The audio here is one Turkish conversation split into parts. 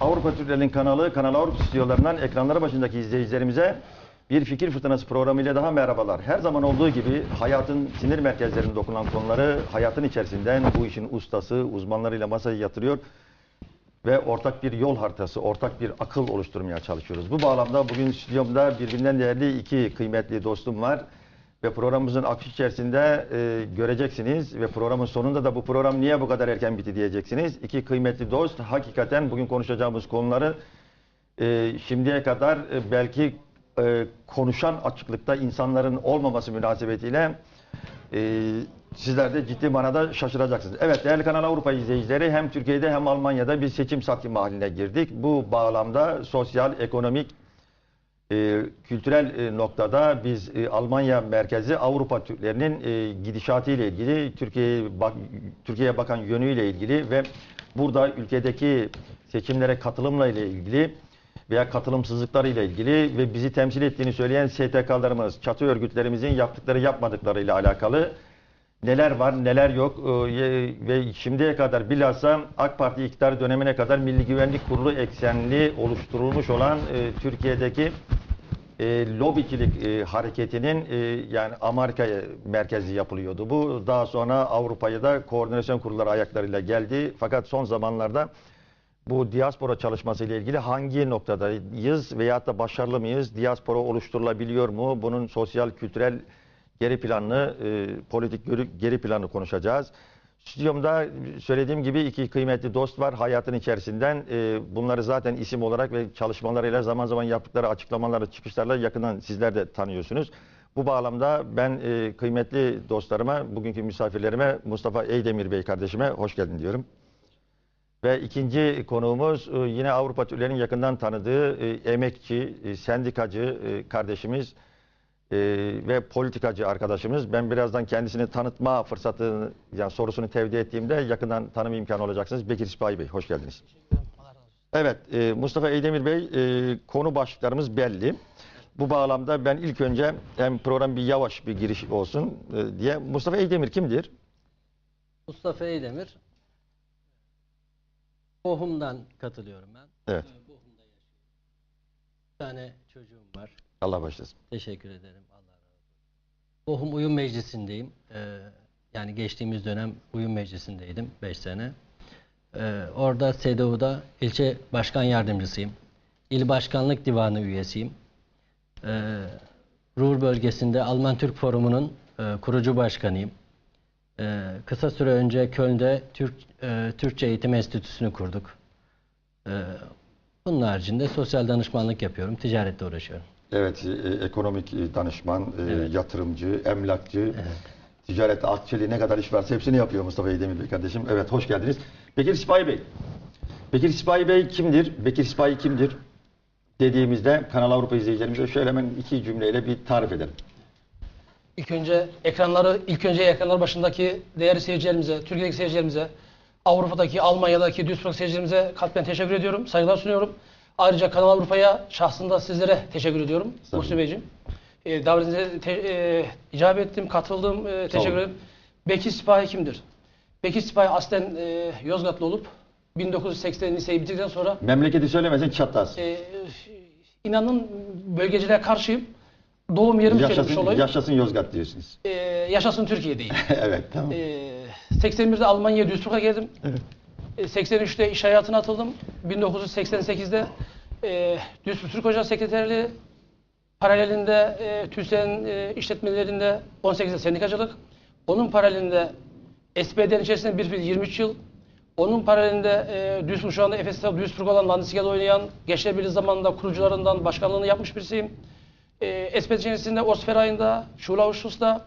Avrupa Türklerinin kanalı, Kanal Avrupa stüdyolarından ekranları başındaki izleyicilerimize bir fikir fırtınası programıyla daha merhabalar. Her zaman olduğu gibi hayatın sinir merkezlerine dokunan konuları hayatın içerisinden bu işin ustası, uzmanlarıyla masaya yatırıyor ve ortak bir yol haritası, ortak bir akıl oluşturmaya çalışıyoruz. Bu bağlamda bugün stüdyomda birbirinden değerli iki kıymetli dostum var. Ve programımızın akış içerisinde e, göreceksiniz ve programın sonunda da bu program niye bu kadar erken bitti diyeceksiniz. İki kıymetli dost hakikaten bugün konuşacağımız konuları e, şimdiye kadar e, belki e, konuşan açıklıkta insanların olmaması münasebetiyle e, sizler de ciddi manada şaşıracaksınız. Evet değerli Kanal Avrupa izleyicileri hem Türkiye'de hem Almanya'da bir seçim satım haline girdik. Bu bağlamda sosyal, ekonomik, e, kültürel e, noktada biz e, Almanya merkezi Avrupa Türklerinin e, gidişatı ile ilgili, Türkiye'ye bak, Türkiye'ye bakan yönüyle ilgili ve burada ülkedeki seçimlere katılımla ile ilgili veya katılımsızlıkları ile ilgili ve bizi temsil ettiğini söyleyen STK'larımız, çatı örgütlerimizin yaptıkları yapmadıkları ile alakalı neler var neler yok ye- ve şimdiye kadar bilhassa AK Parti iktidar dönemine kadar Milli Güvenlik Kurulu eksenli oluşturulmuş olan e, Türkiye'deki e, lobicilik e, hareketinin e, yani Amerika merkezi yapılıyordu. Bu daha sonra Avrupa'ya da koordinasyon kurulları ayaklarıyla geldi. Fakat son zamanlarda bu diaspora çalışması ile ilgili hangi noktadayız veyahut da başarılı mıyız? Diaspora oluşturulabiliyor mu? Bunun sosyal, kültürel geri planını, e, politik geri planı konuşacağız. Stüdyomda söylediğim gibi iki kıymetli dost var hayatın içerisinden. E, bunları zaten isim olarak ve çalışmalarıyla zaman zaman yaptıkları açıklamaları, çıkışlarla yakından sizler de tanıyorsunuz. Bu bağlamda ben e, kıymetli dostlarıma, bugünkü misafirlerime Mustafa Eydemir Bey kardeşime hoş geldin diyorum. Ve ikinci konuğumuz e, yine Avrupa Türklerinin yakından tanıdığı e, emekçi, e, sendikacı e, kardeşimiz e, ve politikacı arkadaşımız. Ben birazdan kendisini tanıtma fırsatını, yani sorusunu tevdi ettiğimde yakından tanım imkanı olacaksınız. Bekir Sipahi Bey, hoş geldiniz. Evet, e, Mustafa Eydemir Bey, e, konu başlıklarımız belli. Bu bağlamda ben ilk önce hem program bir yavaş bir giriş olsun e, diye. Mustafa Eydemir kimdir? Mustafa Eydemir. Bohum'dan katılıyorum ben. Evet. Bochum'da yaşıyorum. Bir tane çocuğum var. Allah başlasın. Teşekkür ederim. Allah razı olsun. Bohum Uyum Meclisi'ndeyim. Ee, yani geçtiğimiz dönem Uyum Meclisi'ndeydim 5 sene. Ee, orada SDU'da ilçe başkan yardımcısıyım. İl Başkanlık Divanı üyesiyim. Ee, Ruhr bölgesinde Alman Türk Forumu'nun e, kurucu başkanıyım. Ee, kısa süre önce Köln'de Türk e, Türkçe Eğitim Enstitüsü'nü kurduk. Ee, bunun haricinde sosyal danışmanlık yapıyorum, ticaretle uğraşıyorum. Evet, e, ekonomik e, danışman, e, Evet. yatırımcı, emlakçı, ticarette akçeli ne kadar iş varsa hepsini yapıyor Mustafa Eydemir Bey kardeşim. Evet, hoş geldiniz. Bekir Sipahi Bey. Bekir Sipahi Bey kimdir? Bekir Sipahi kimdir? Dediğimizde Kanal Avrupa izleyicilerimize şöyle hemen iki cümleyle bir tarif edelim. İlk önce ekranları, ilk önce ekranlar başındaki değerli seyircilerimize, Türkiye'deki seyircilerimize, Avrupa'daki, Almanya'daki, Duisburg seyircilerimize kalpten teşekkür ediyorum, saygılar sunuyorum. Ayrıca Kanal Avrupa'ya şahsında sizlere teşekkür ediyorum Tabii. Muhsin Beyciğim. E, davetinize te, e, icap ettim, katıldım, e, teşekkür ederim. Bekir Sipahi kimdir? Bekir Sipahi aslen e, Yozgatlı olup 1980 liseyi bitirdikten sonra Memleketi söylemezsen çatlas. e, inanın bölgeciliğe karşıyım. Doğum söylemiş Yaşasın, olayım. yaşasın Yozgat diyorsunuz. E, yaşasın Türkiye değil. evet, tamam. Ee, 81'de Almanya'ya Duisburg'a geldim. Ee, 83'te iş hayatına atıldım. 1988'de e, Duisburg Türk Hoca Sekreterliği paralelinde e, TÜSEN e, işletmelerinde 18'de sendikacılık. Onun paralelinde SPD'nin içerisinde bir fiil 23 yıl. Onun paralelinde e, Duisburg şu anda Efes'te Duisburg olan Landesliga'da oynayan Gençler Birliği zamanında kurucularından başkanlığını yapmış birisiyim. E, SPD içerisinde Osferay'ında, Schulausschuss'ta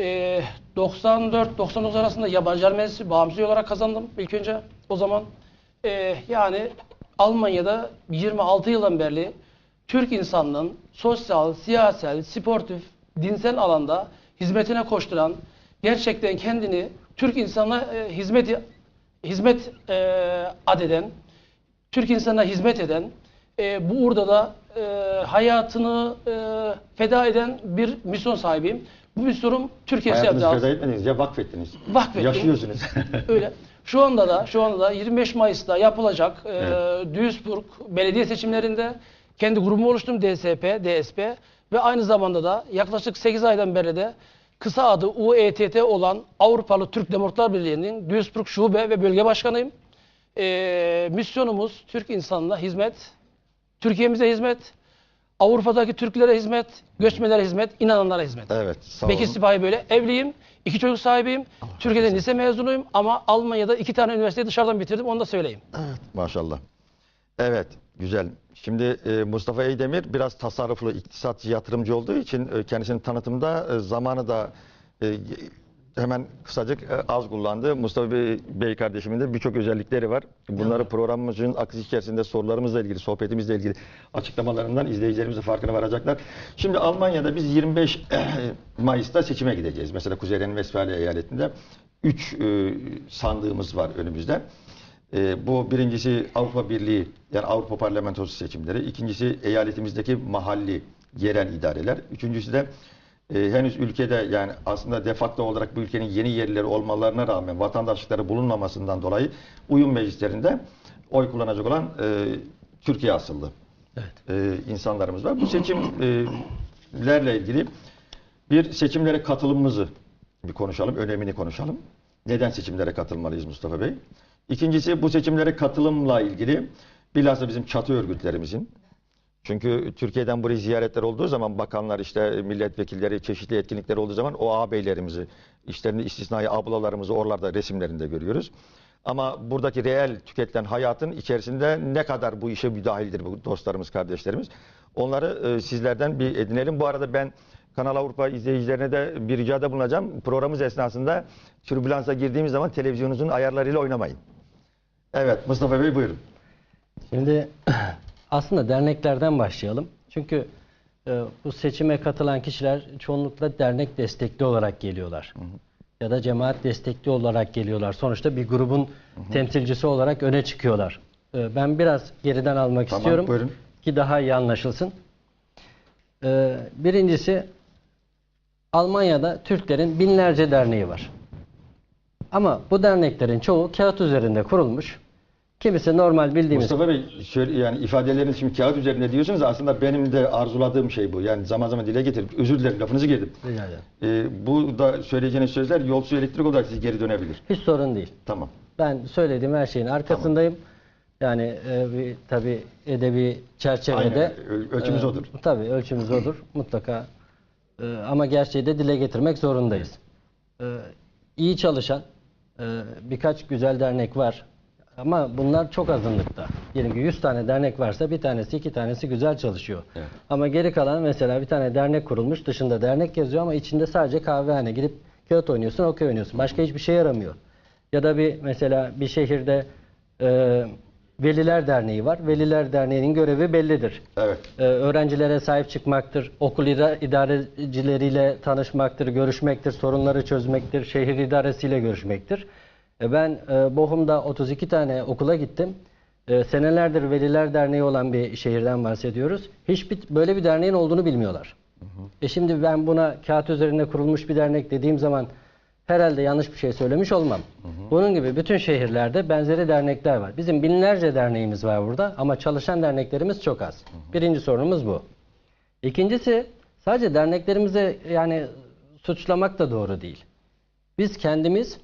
ee, 94-99 arasında yabancılar meclisi bağımsız olarak kazandım ilk önce o zaman. Ee, yani Almanya'da 26 yıldan beri Türk insanının sosyal, siyasal, sportif, dinsel alanda hizmetine koşturan, gerçekten kendini Türk insanına e, hizmet hizmet e, adeden, Türk insanına hizmet eden, e, bu uğurda da e, hayatını e, feda eden bir misyon sahibiyim. Bu misyonum Türkiye Hayatınızı sevdası. feda etmediniz ya vakfettiniz. Vakfettim. Yaşıyorsunuz. Öyle. Şu anda da şu anda da 25 Mayıs'ta yapılacak e, Duisburg belediye seçimlerinde kendi grubumu oluşturdum DSP, DSP ve aynı zamanda da yaklaşık 8 aydan beri de kısa adı UETT olan Avrupalı Türk Demokratlar Birliği'nin Duisburg Şube ve Bölge Başkanıyım. E, misyonumuz Türk insanına hizmet, Türkiye'mize hizmet, Avrupa'daki Türklere hizmet, göçmenlere hizmet, inananlara hizmet. Evet. Sağ Bekir olun. Sipahi böyle evliyim, iki çocuk sahibiyim, Türkiye'de lise mezunuyum ama Almanya'da iki tane üniversiteyi dışarıdan bitirdim onu da söyleyeyim. Maşallah. Evet, güzel. Şimdi e, Mustafa Eydemir biraz tasarruflu, iktisatçı, yatırımcı olduğu için e, kendisinin tanıtımda e, zamanı da e, hemen kısacık e, az kullandı. Mustafa Bey, kardeşimin de birçok özellikleri var. Bunları programımızın akışı içerisinde sorularımızla ilgili, sohbetimizle ilgili açıklamalarından izleyicilerimiz de farkına varacaklar. Şimdi Almanya'da biz 25 Mayıs'ta seçime gideceğiz. Mesela Kuzey Ren-Vesfalya eyaletinde 3 sandığımız var önümüzde. E, bu birincisi Avrupa Birliği yani Avrupa Parlamentosu seçimleri. ikincisi eyaletimizdeki mahalli yerel idareler. Üçüncüsü de e, henüz ülkede yani aslında defakto olarak bu ülkenin yeni yerleri olmalarına rağmen vatandaşlıkları bulunmamasından dolayı uyum meclislerinde oy kullanacak olan e, Türkiye asıllı Evet. e, insanlarımız var. Bu seçimlerle ilgili bir seçimlere katılımımızı bir konuşalım, önemini konuşalım. Neden seçimlere katılmalıyız Mustafa Bey? İkincisi bu seçimlere katılımla ilgili bilhassa bizim çatı örgütlerimizin çünkü Türkiye'den buraya ziyaretler olduğu zaman bakanlar işte milletvekilleri çeşitli etkinlikler olduğu zaman o ağabeylerimizi işlerinde istisnai ablalarımızı oralarda resimlerinde görüyoruz. Ama buradaki reel tüketilen hayatın içerisinde ne kadar bu işe müdahildir bu dostlarımız, kardeşlerimiz. Onları e, sizlerden bir edinelim. Bu arada ben Kanal Avrupa izleyicilerine de bir ricada bulunacağım. Programımız esnasında türbülansa girdiğimiz zaman televizyonunuzun ayarlarıyla oynamayın. Evet Mustafa Bey buyurun. Şimdi aslında derneklerden başlayalım. Çünkü e, bu seçime katılan kişiler çoğunlukla dernek destekli olarak geliyorlar. Ya da cemaat destekli olarak geliyorlar. Sonuçta bir grubun temsilcisi olarak öne çıkıyorlar. E, ben biraz geriden almak Tamam, istiyorum buyurun. ki daha iyi anlaşılsın. E, birincisi Almanya'da Türklerin binlerce derneği var. Ama bu derneklerin çoğu kağıt üzerinde kurulmuş. Kimisi normal bildiğimiz Mustafa Bey şöyle yani ifadeleriniz şimdi kağıt üzerinde diyorsunuz aslında benim de arzuladığım şey bu. Yani zaman zaman dile getirip özür dilerim lafınızı girdim. Rica ederim. Ee, bu da söyleyeceğiniz sözler yolcu elektrik olarak size geri dönebilir. Hiç sorun değil. Tamam. Ben söylediğim her şeyin arkasındayım. Yani e, bir, tabii edebi çerçevede. Aynen. Ölçümüz e, odur. Tabii ölçümüz odur mutlaka. E, ama gerçeği de dile getirmek zorundayız. E, iyi çalışan e, birkaç güzel dernek var. Ama bunlar çok azınlıkta. Diyelim ki 100 tane dernek varsa bir tanesi iki tanesi güzel çalışıyor. Evet. Ama geri kalan mesela bir tane dernek kurulmuş dışında dernek yazıyor ama içinde sadece kahvehane gidip kağıt oynuyorsun okey oynuyorsun. Başka hiçbir şey yaramıyor. Ya da bir mesela bir şehirde e, Veliler Derneği var. Veliler Derneği'nin görevi bellidir. Evet. Ee, öğrencilere sahip çıkmaktır, okul ida- idarecileriyle tanışmaktır, görüşmektir, sorunları çözmektir, şehir idaresiyle görüşmektir. E, ben e, Bochum'da 32 tane okula gittim. E, senelerdir Veliler Derneği olan bir şehirden bahsediyoruz. Hiçbir böyle bir derneğin olduğunu bilmiyorlar. E şimdi ben buna kağıt üzerinde kurulmuş bir dernek dediğim zaman herhalde yanlış bir şey söylemiş olmam. Bunun gibi bütün şehirlerde benzeri dernekler var. Bizim binlerce derneğimiz var burada ama çalışan derneklerimiz çok az. Birinci sorunumuz bu. İkincisi sadece derneklerimize yani suçlamak da doğru değil. Biz kendimiz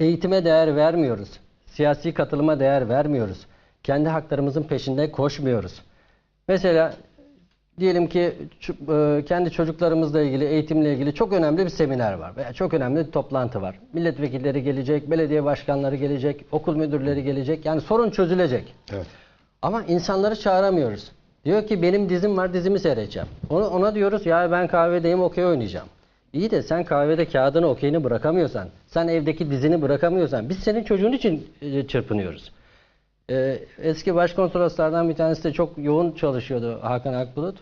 eğitime değer vermiyoruz. Siyasi katılıma değer vermiyoruz. Kendi haklarımızın peşinde koşmuyoruz. Mesela diyelim ki e, kendi çocuklarımızla ilgili, eğitimle ilgili çok önemli bir seminer var veya çok önemli bir toplantı var. Milletvekilleri gelecek, belediye başkanları gelecek, okul müdürleri gelecek. Yani sorun çözülecek. Evet. Ama insanları çağıramıyoruz. Diyor ki benim dizim var dizimi seyredeceğim. Ona, ona diyoruz ya ben kahvedeyim okey oynayacağım. İyi de sen kahvede kağıdını okeyini bırakamıyorsan, sen evdeki dizini bırakamıyorsan biz senin çocuğun için e, çırpınıyoruz. Ee, eski başkonsoloslardan bir tanesi de çok yoğun çalışıyordu Hakan Akbulut.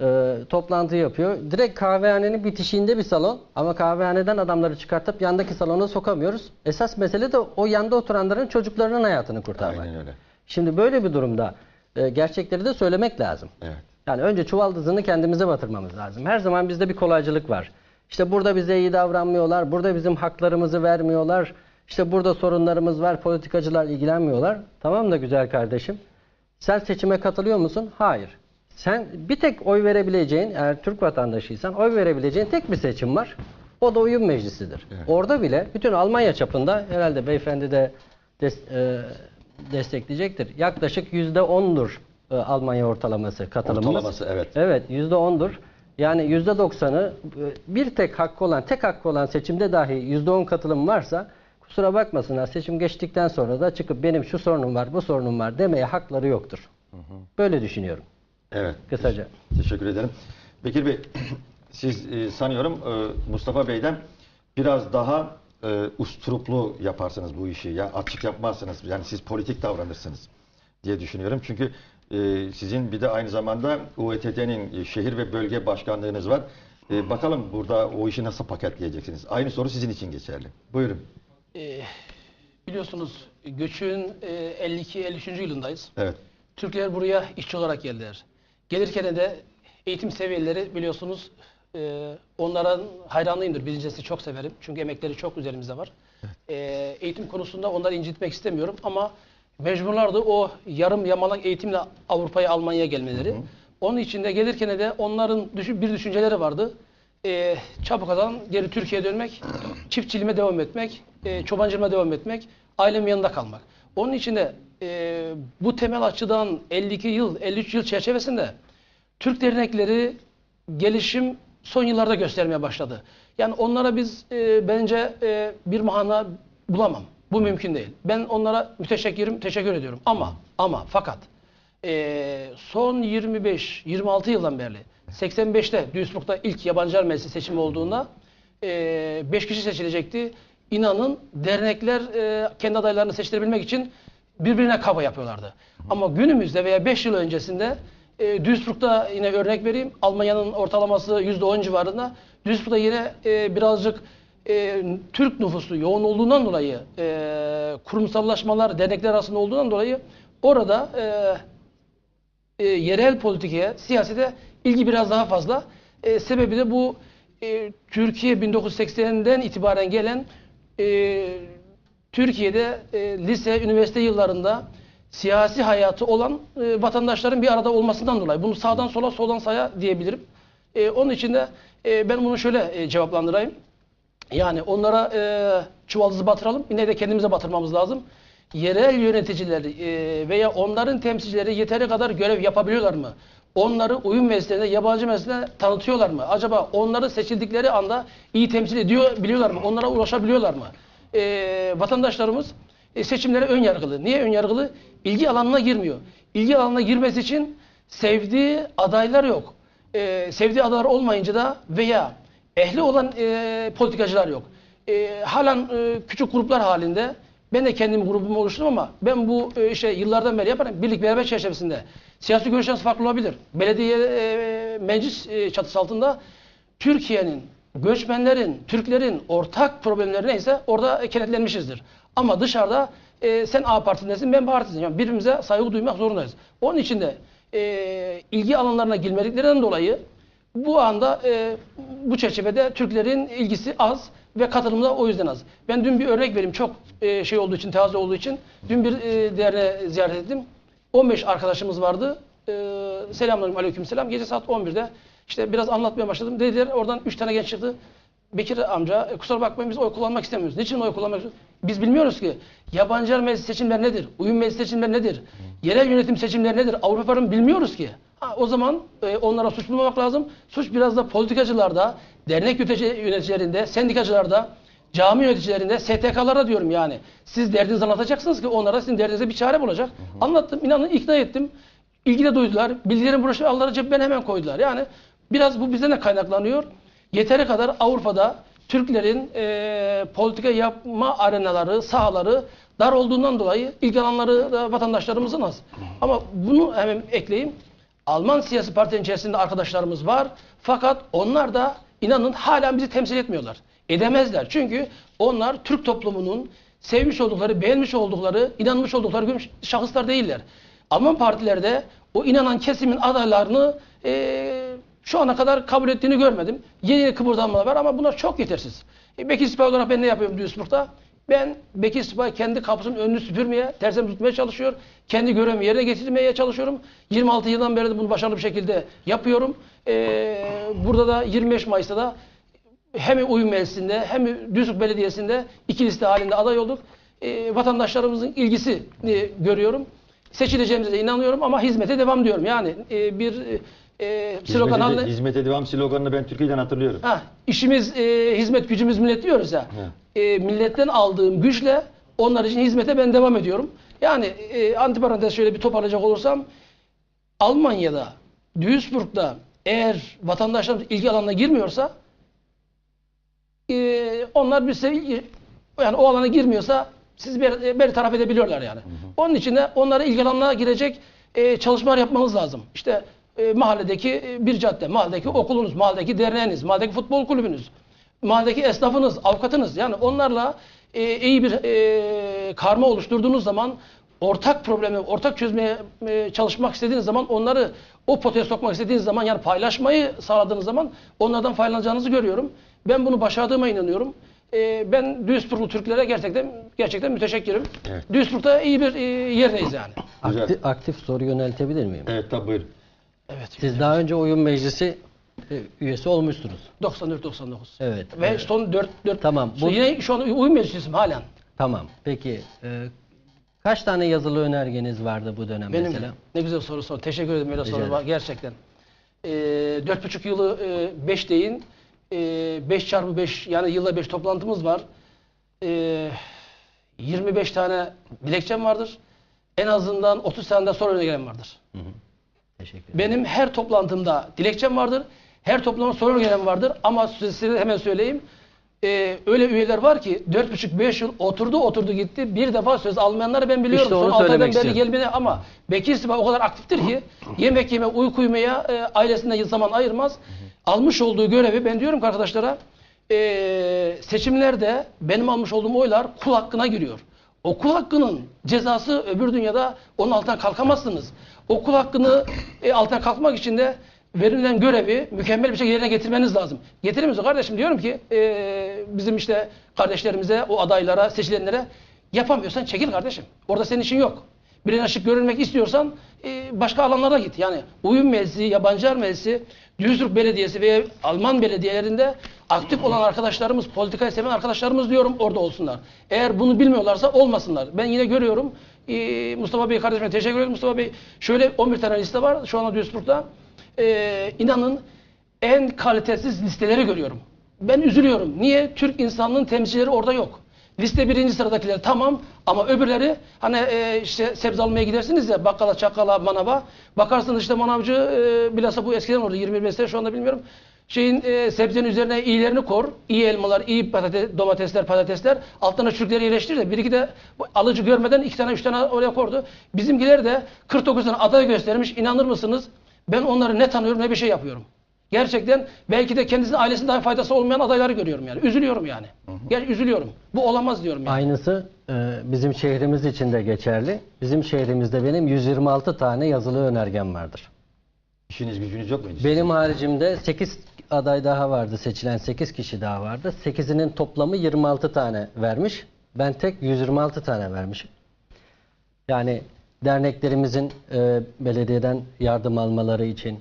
Ee, toplantı yapıyor. Direkt kahvehanenin bitişiğinde bir salon ama kahvehaneden adamları çıkartıp yandaki salona sokamıyoruz. Esas mesele de o yanda oturanların çocuklarının hayatını kurtarmak. Aynen öyle. Şimdi böyle bir durumda e, gerçekleri de söylemek lazım. Evet. Yani önce çuvaldızını kendimize batırmamız lazım. Her zaman bizde bir kolaycılık var. İşte burada bize iyi davranmıyorlar, burada bizim haklarımızı vermiyorlar. İşte burada sorunlarımız var, politikacılar ilgilenmiyorlar. Tamam da güzel kardeşim. Sen seçime katılıyor musun? Hayır. Sen bir tek oy verebileceğin, eğer Türk vatandaşıysan oy verebileceğin tek bir seçim var. O da uyum meclisidir. Orada bile bütün Almanya çapında herhalde beyefendi de des- e, destekleyecektir. Yaklaşık yüzde ondur e, Almanya ortalaması katılımımız. Ortalaması, evet. Evet yüzde ondur. Yani yüzde doksanı e, bir tek hakkı olan, tek hakkı olan seçimde dahi yüzde on katılım varsa kusura bakmasınlar seçim geçtikten sonra da çıkıp benim şu sorunum var, bu sorunum var demeye hakları yoktur. Böyle düşünüyorum Evet. kısaca. Teşekkür ederim. Bekir Bey, siz e, sanıyorum e, Mustafa Bey'den biraz daha e, usturuplu yaparsınız bu işi. Ya açık yapmazsınız. Yani siz politik davranırsınız diye düşünüyorum. Çünkü e, sizin bir de aynı zamanda UETT'nin e, şehir ve bölge başkanlığınız var. E, bakalım burada o işi nasıl paketleyeceksiniz? Aynı soru sizin için geçerli. Buyurun. Ee, biliyorsunuz göçün e, 52-53. yılındayız. Evet. Türkler buraya işçi olarak geldiler. Gelirken de eğitim seviyeleri biliyorsunuz e, onların hayranlıyımdır. Birincisi çok severim. Çünkü emekleri çok üzerimizde var. E, eğitim konusunda onları incitmek istemiyorum ama mecburlardı o yarım yamalak eğitimle Avrupa'ya, Almanya'ya gelmeleri. Onun için de gelirken de onların düşün, bir düşünceleri vardı. E, çabuka'dan geri Türkiye'ye dönmek, çiftçiliğime devam etmek, e, çobancılığıma devam etmek, ailemin yanında kalmak. Onun için de e, bu temel açıdan 52 yıl, 53 yıl çerçevesinde Türk dernekleri gelişim son yıllarda göstermeye başladı. Yani onlara biz e, bence e, bir mana bulamam. Bu mümkün değil. Ben onlara müteşekkirim, teşekkür ediyorum. Ama ama fakat e, son 25-26 yıldan beri 85'te Duisburg'da ilk yabancılar meclisi seçimi olduğunda 5 kişi seçilecekti. İnanın dernekler e, kendi adaylarını seçtirebilmek için birbirine kaba yapıyorlardı. Ama günümüzde veya 5 yıl öncesinde e, Duisburg'da yine örnek vereyim. Almanya'nın ortalaması %10 civarında. Duisburg'da yine e, birazcık e, Türk nüfusu yoğun olduğundan dolayı e, kurumsallaşmalar dernekler arasında olduğundan dolayı orada e, e, yerel politikaya, siyasete ilgi biraz daha fazla. E, sebebi de bu e, Türkiye 1980'den itibaren gelen e, Türkiye'de e, lise, üniversite yıllarında siyasi hayatı olan e, vatandaşların bir arada olmasından dolayı. Bunu sağdan sola, soldan sağa diyebilirim. E, onun için de e, ben bunu şöyle e, cevaplandırayım. Yani onlara e, çuvaldızı batıralım, yine de kendimize batırmamız lazım. Yerel yöneticiler e, veya onların temsilcileri yeteri kadar görev yapabiliyorlar mı? Onları uyum meclislerinde, yabancı meclislerinde tanıtıyorlar mı? Acaba onları seçildikleri anda iyi temsil ediyor biliyorlar mı? Onlara ulaşabiliyorlar mı? E, vatandaşlarımız e, seçimlere ön yargılı. Niye ön yargılı? İlgi alanına girmiyor. İlgi alanına girmesi için sevdiği adaylar yok. E, sevdiği adaylar olmayınca da veya ehli olan e, politikacılar yok. E, halen e, küçük gruplar halinde ben de kendim grubumu oluşturdum ama ben bu e, işte yıllardan beri yaparım. Birlik beraber çerçevesinde. Siyasi görüşleriniz farklı olabilir. Belediye e, meclis e, çatısı altında Türkiye'nin, göçmenlerin, Türklerin ortak problemleri neyse orada kenetlenmişizdir. Ama dışarıda e, sen A partisindesin, ben B partisindesin. Yani birbirimize saygı duymak zorundayız. Onun için de e, ilgi alanlarına girmediklerinden dolayı bu anda e, bu çerçevede Türklerin ilgisi az ve katılımı da o yüzden az. Ben dün bir örnek vereyim çok e, şey olduğu için, taze olduğu için. Dün bir e, derneği ziyaret ettim. 15 arkadaşımız vardı. E, selamünaleyküm, aleykümselam. Gece saat 11'de işte biraz anlatmaya başladım. Dediler oradan 3 tane genç çıktı. Bekir amca e, kusura bakmayın biz oy kullanmak istemiyoruz. Niçin oy kullanmak istiyoruz? Biz bilmiyoruz ki yabancılar meclis seçimleri nedir? Uyum meclis seçimleri nedir? Yerel yönetim seçimleri nedir? Avrupa Parlamento'nu bilmiyoruz ki. Ha, o zaman e, onlara suç bulmamak lazım. Suç biraz da politikacılarda, dernek yönetici- yöneticilerinde, sendikacılarda, cami yöneticilerinde, STK'lara diyorum yani. Siz derdinizi anlatacaksınız ki onlara sizin derdinize bir çare bulacak. Anlattım, inanın ikna ettim. İlgi de duydular. Bilgilerin broşürü aldılar cebime hemen koydular. Yani biraz bu bizden de kaynaklanıyor. Yeteri kadar Avrupa'da Türklerin e, politika yapma arenaları, sahaları dar olduğundan dolayı ilgi alanları da vatandaşlarımızın az. Ama bunu hemen ekleyeyim. Alman siyasi partinin içerisinde arkadaşlarımız var. Fakat onlar da inanın halen bizi temsil etmiyorlar. Edemezler. Çünkü onlar Türk toplumunun sevmiş oldukları, beğenmiş oldukları, inanmış oldukları şahıslar değiller. Alman partilerde o inanan kesimin adaylarını eee şu ana kadar kabul ettiğini görmedim. Yeni kıpırdanmalar var ama bunlar çok yetersiz. E, Bekir Sipahi olarak ben ne yapıyorum Duisburg'da? Ben Bekir Sıpa kendi kapısının önünü süpürmeye, tersine tutmaya çalışıyor. Kendi görevimi yerine getirmeye çalışıyorum. 26 yıldan beri de bunu başarılı bir şekilde yapıyorum. Ee, burada da 25 Mayıs'ta da hem Uyum Meclisi'nde hem Düzlük Belediyesi'nde iki liste halinde aday olduk. Ee, vatandaşlarımızın ilgisini görüyorum. Seçileceğimize de inanıyorum ama hizmete devam diyorum. Yani e, bir e, slogan Hizmete, haline... hizmete devam sloganını ben Türkiye'den hatırlıyorum. Ha, işimiz e, hizmet, gücümüz millet diyoruz ya. E, milletten aldığım güçle onlar için hizmete ben devam ediyorum. Yani e, antiparantez şöyle bir toparlayacak olursam Almanya'da, Duisburg'da eğer vatandaşlarımız ilgi alanına girmiyorsa e, onlar bir sevi- yani o alana girmiyorsa sizi bir, bir taraf edebiliyorlar yani. Onun için de onlara ilgi alanına girecek e, çalışmalar yapmanız lazım. İşte e, mahalledeki e, bir cadde, mahalledeki okulunuz, mahalledeki derneğiniz, mahalledeki futbol kulübünüz, mahalledeki esnafınız, avukatınız yani onlarla e, iyi bir e, karma oluşturduğunuz zaman ortak problemi, ortak çözmeye e, çalışmak istediğiniz zaman onları o potaya sokmak istediğiniz zaman yani paylaşmayı sağladığınız zaman onlardan faydalanacağınızı görüyorum. Ben bunu başardığıma inanıyorum. E, ben Duisburglu Türklere gerçekten gerçekten müteşekkirim. Evet. Duisburg'da iyi bir e, yerdeyiz yani. Güzel. Aktif, aktif soru yöneltebilir miyim? Evet tabii buyurun. Evet. Siz daha önce Uyum Meclisi e, üyesi olmuşsunuz. 94-99. Evet. Ve evet. son 4 4 Tamam, bu- yine şu an uyum meclisiyim halen. Tamam. Peki e, kaç tane yazılı önergeniz vardı bu dönem Benim mesela? ne güzel soru sor. Teşekkür ederim böyle Rica soru var gerçekten. Dört buçuk yılı e, beş deyin. E, 5 çarpı 5 yani yılda 5 toplantımız var. E, 25 tane dilekçem vardır. En azından 30 tane de soru önergem vardır. Teşekkür ederim. Benim her toplantımda dilekçem vardır. Her toplantımda soru önergem vardır. Ama size hemen söyleyeyim. Ee, öyle üyeler var ki 4,5-5 yıl oturdu oturdu gitti. Bir defa söz almayanları ben biliyorum. İşte onu Son 6 aydan söylemek beri istiyorum. gelmedi ama Bekir Sıpa o kadar aktiftir ki yemek yeme, uyku uyumaya e, ailesine zaman ayırmaz. Almış olduğu görevi ben diyorum ki arkadaşlara e, seçimlerde benim almış olduğum oylar kul hakkına giriyor. O kul hakkının cezası öbür dünyada onun altından kalkamazsınız. O kul hakkını e, altından kalkmak için de verilen görevi mükemmel bir şekilde yerine getirmeniz lazım. Getiremiyorsa kardeşim diyorum ki e, bizim işte kardeşlerimize, o adaylara, seçilenlere yapamıyorsan çekil kardeşim. Orada senin işin yok. Bir ışık görülmek istiyorsan e, başka alanlara git. Yani uyum meclisi, yabancılar meclisi, Duisburg Belediyesi ve Alman belediyelerinde aktif olan arkadaşlarımız, politikayı seven arkadaşlarımız diyorum orada olsunlar. Eğer bunu bilmiyorlarsa olmasınlar. Ben yine görüyorum. E, Mustafa Bey kardeşime teşekkür ederim. Mustafa Bey şöyle 11 tane liste var şu anda Duisburg'da. E, inanın en kalitesiz listeleri görüyorum. Ben üzülüyorum. Niye? Türk insanlığın temsilcileri orada yok. Liste birinci sıradakiler tamam ama öbürleri hani e, işte sebze almaya gidersiniz ya bakkala, çakkala, manava. Bakarsınız işte manavcı e, bilhassa bu eskiden orada 20 sene şu anda bilmiyorum. Şeyin e, sebzenin üzerine iyilerini kor. iyi elmalar, iyi patates, domatesler, patatesler. Altlarına çürükleri yerleştir de bir iki de alıcı görmeden iki tane üç tane oraya kordu. Bizimkiler de 49 tane aday göstermiş. İnanır mısınız? Ben onları ne tanıyorum ne bir şey yapıyorum. Gerçekten belki de kendisinin ailesinin daha faydası olmayan adayları görüyorum yani. Üzülüyorum yani. Gel üzülüyorum. Bu olamaz diyorum yani. Aynısı e, bizim şehrimiz için de geçerli. Bizim şehrimizde benim 126 tane yazılı önergem vardır. İşiniz gücünüz yok muydu? Benim haricimde 8 aday daha vardı. Seçilen 8 kişi daha vardı. 8'inin toplamı 26 tane vermiş. Ben tek 126 tane vermişim. Yani derneklerimizin e, belediyeden yardım almaları için,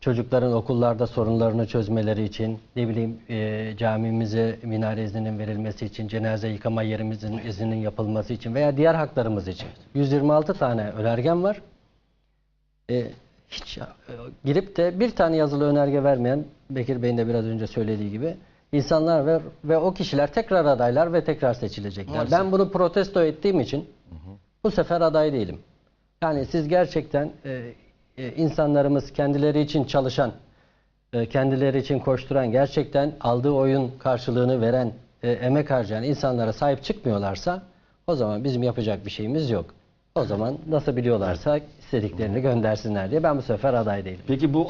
çocukların okullarda sorunlarını çözmeleri için, ne bileyim e, camimize minare izninin verilmesi için, cenaze yıkama yerimizin izninin yapılması için veya diğer haklarımız için 126 tane önergem var. E, hiç e, girip de bir tane yazılı önerge vermeyen Bekir Bey'in de biraz önce söylediği gibi insanlar var ve o kişiler tekrar adaylar ve tekrar seçilecekler. Ben bunu protesto ettiğim için bu sefer aday değilim. Yani siz gerçekten e, e, insanlarımız kendileri için çalışan, e, kendileri için koşturan, gerçekten aldığı oyun karşılığını veren, e, emek harcayan insanlara sahip çıkmıyorlarsa o zaman bizim yapacak bir şeyimiz yok. O zaman nasıl biliyorlarsa istediklerini göndersinler diye ben bu sefer aday değilim. Peki bu